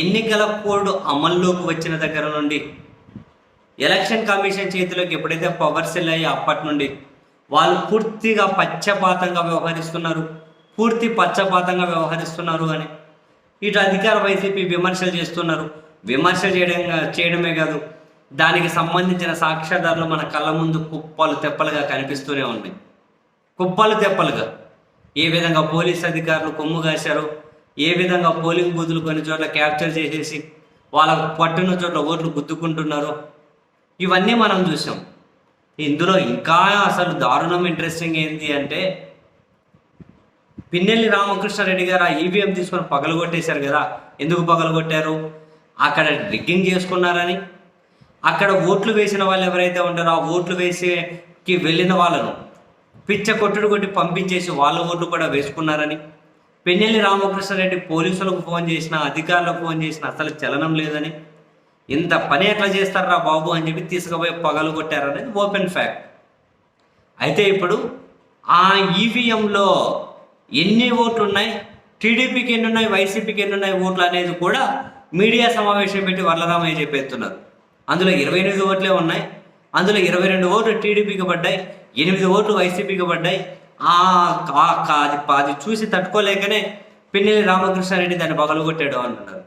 ఎన్నికల కోడ్ అమల్లోకి వచ్చిన దగ్గర నుండి ఎలక్షన్ కమిషన్ చేతిలోకి ఎప్పుడైతే పవర్ సెల్ అయ్యే అప్పటి నుండి వాళ్ళు పూర్తిగా పచ్చపాతంగా వ్యవహరిస్తున్నారు పూర్తి పచ్చపాతంగా వ్యవహరిస్తున్నారు అని. ఇటు అధికార వైసీపీ విమర్శలు చేస్తున్నారు. విమర్శలు చేయడం చేయడమే కాదు దానికి సంబంధించిన సాక్ష్యాధారులు మన కళ్ళ ముందు కుప్పలు తెప్పలుగా కనిపిస్తూనే ఉన్నాయి. కుప్పలు తెప్పలుగా. ఏ విధంగా పోలీస్ అధికారులు కొమ్ము కాశారు ఏ విధంగా పోలింగ్ బూతులు కొన్ని చోట్ల క్యాప్చర్ చేసేసి వాళ్ళ పట్టున్న చోట్ల ఓట్లు గుద్దుకుంటున్నారు ఇవన్నీ మనం చూసాం. ఇందులో ఇంకా అసలు దారుణం ఇంట్రెస్టింగ్ ఏంటి అంటే పిన్నెల్లి రామకృష్ణారెడ్డి గారు ఆ ఈవీఎం తీసుకొని పగలగొట్టేశారు కదా. ఎందుకు పగలగొట్టారు అక్కడ రిగ్గింగ్ చేసుకున్నారని. అక్కడ ఓట్లు వేసిన వాళ్ళు ఎవరైతే ఉంటారో ఆ ఓట్లు వేసేకి వెళ్ళిన వాళ్ళను పిచ్చ కొట్టుడు కొట్టి పంపించేసి వాళ్ళ ఓట్లు కూడా వేసుకున్నారని. పెన్నెల్లి రామకృష్ణారెడ్డి పోలీసులకు ఫోన్ చేసిన అధికారులకు ఫోన్ చేసిన అసలు చలనం లేదని. ఇంత పని ఎట్లా చేస్తారా బాబు అని చెప్పి తీసుకుపోయి పగలు కొట్టారనేది ఓపెన్ ఫ్యాక్ట్. అయితే ఇప్పుడు ఆ ఈవీఎంలో ఎన్ని ఓట్లు ఉన్నాయి టీడీపీకి ఎన్ని ఉన్నాయి వైసీపీకి ఎన్ని ఉన్నాయి ఓట్లు అనేది కూడా మీడియా సమావేశం పెట్టి వరలరామయ్య చెప్పేస్తున్నారు. అందులో ఇరవై ఎనిమిది ఓట్లే ఉన్నాయి. అందులో ఇరవై రెండు ఓట్లు టీడీపీకి పడ్డాయి. ఎనిమిది ఓట్లు వైసీపీకి పడ్డాయి. అది అది చూసి తట్టుకోలేకనే పిన్నెల్లి రామకృష్ణారెడ్డి దాన్ని పగలగొట్టాడు అంటున్నారు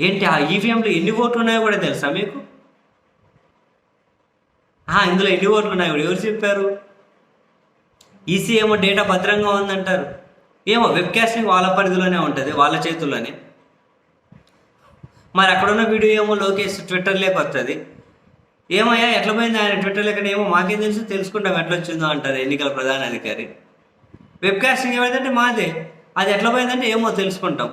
ఏంటి ఆ ఈవీఎంలో ఎన్ని ఓట్లు ఉన్నాయో కూడా తెలుసా మీకు? ఇందులో ఎన్ని ఓట్లు ఉన్నాయి కూడా ఎవరు చెప్పారు? ఈసీ ఏమో డేటా భద్రంగా ఉందంటారు. ఏమో వెబ్కాస్టింగ్ వాళ్ళ పరిధిలోనే ఉంటుంది వాళ్ళ చేతుల్లోనే. మరి అక్కడున్న వీడియో ఏమో లోకేష్ ట్విట్టర్లోకి వస్తుంది. ఏమయ్యా ఎట్లా పోయింది ఆయన? ట్విట్టర్లోకి ఏమో మాకేం తెలుసు? తెలుసుకుంటాం ఎట్లా వచ్చిందో అంటారు ఎన్నికల ప్రధాన అధికారి వెబ్కాస్టింగ్ ఏమైందంటే మాదే. అది ఎట్లా పోయిందంటే ఏమో తెలుసుకుంటాం.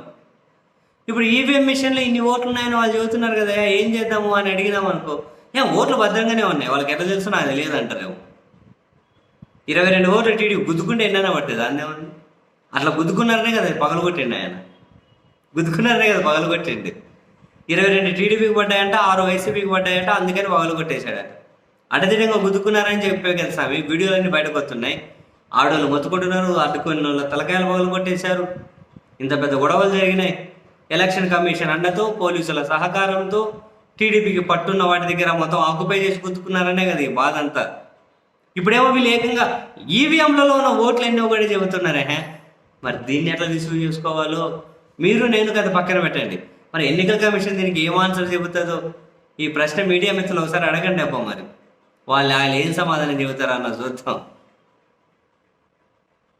ఇప్పుడు ఈవీఎం మిషన్లో ఇన్ని ఓట్లు ఉన్నాయని వాళ్ళు చెబుతున్నారు కదా ఏం చేద్దాము అని అడిగినాం అనుకో ఏం ఓట్లు భద్రంగానే ఉన్నాయి. వాళ్ళకి ఎట్లా తెలుసు నాకు తెలియదు అంటారేమో. ఇరవై రెండు ఓట్లు టీడీ గుద్దుకుంటే ఎన్నైనా పడుతుంది దాన్ని అట్లా గుద్దుకున్నారనే కదా పగలగొట్టిండి ఆయన. గుద్దుకున్నారనే కదా పగలగొట్టిండి. ఇరవై రెండు టీడీపీకి పడ్డాయంట ఆరు వైసీపీకి పడ్డాయంట అందుకని పగలగొట్టేశాడు అడ్డదిడ్డంగా గుద్దుకున్నారని చెప్పే కదా స్వామి వీడియోలన్నీ బయటకు వస్తున్నాయి. ఆడవాళ్ళు మొత్తుకుంటున్నారు అడ్డుకున్న వాళ్ళ తలకాయలు పగలగొట్టేశారు ఇంత పెద్ద గొడవలు జరిగినాయి. ఎలక్షన్ కమిషన్ అండతో పోలీసుల సహకారంతో టీడీపీకి పట్టున్న వాటి దగ్గర మొత్తం ఆక్యుపై చేసి గుర్తుకున్నారనే కదా ఈ బాధ అంతా ఇప్పుడేమో వీళ్ళు ఏకంగా ఈవీఎంలలో ఉన్న ఓట్లు ఎన్నో కూడా చెబుతున్నారే మరి దీన్ని ఎట్లా రిసీవ్ చేసుకోవాలో? మీరు నేను కదా పక్కన పెట్టండి. మరి ఎన్నికల కమిషన్ దీనికి ఏం ఆన్సర్ చెబుతుందో? ఈ ప్రశ్న మీడియా మిత్రులు ఒకసారి అడగండి అబ్బా మరి. వాళ్ళు వాళ్ళు ఏం సమాధానం చెబుతారా అన్న చూద్దాం.